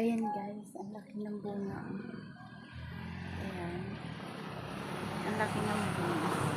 Ayan guys, ang laki ng bunga. Ayan. Ang laki ng bunga.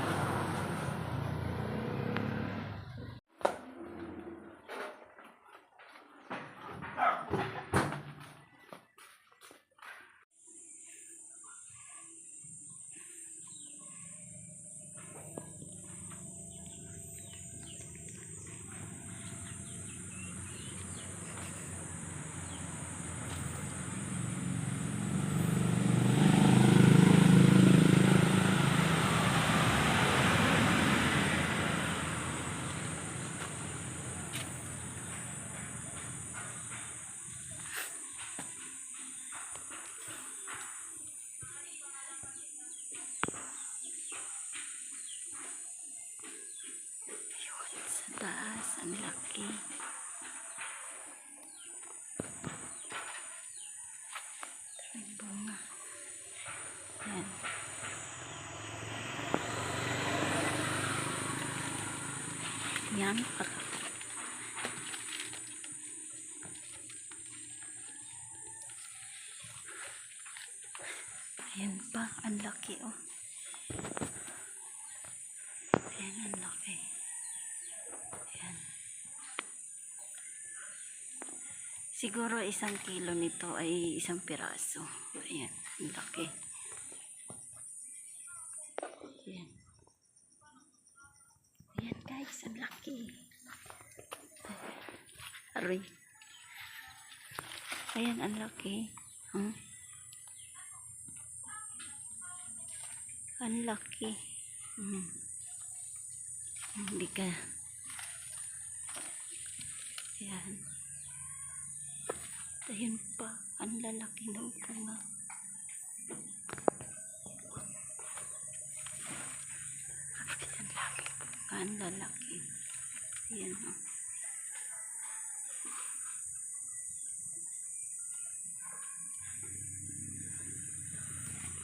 Taas, ang laki. Daming bunga. Ayan. Yan, pag Ayan pa, ang laki oh. Ayan, ang laki. Ayan. Siguro isang kilo nito ay isang piraso. Ayan, ang laki. Ayan. Ayan guys, ang laki. Aray. Ayan, ang laki. Hmm? Ang laki. Hmm. Hindi ka. Ayan. Ayun pa. Ang lalaki ng bunga. Ang laki. Ang lalaki. Ayan o.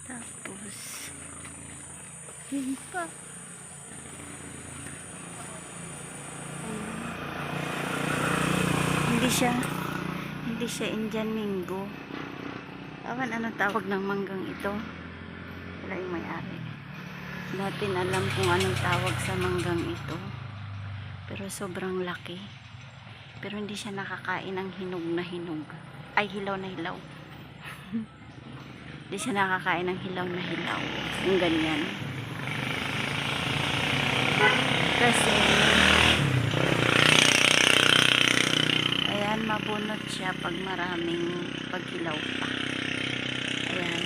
Tapos, yun pa. Hindi siya, hindi siya Indian Mingo. Awan, ano tawag ng manggang ito? Wala yung may-ari. Natin alam kung anong tawag sa manggang ito. Pero sobrang laki. Pero hindi siya nakakain ng hinog na hinog. Ay, hilaw na hilaw. hindi siya nakakain ng hilaw na hilaw. Yung ganyan. Kasi, ayan, mabunot siya pag maraming paghilaw pa. Ayan.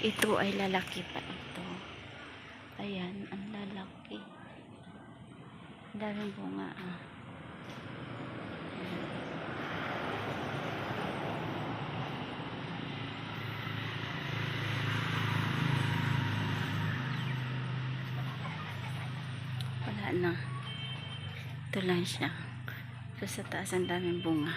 Ito ay lalaki pa ito. Ayan, ang lalaki. Daming bunga ah. Ayan. Wala na. Ito lang siya. Ito sa taas ang daming bunga.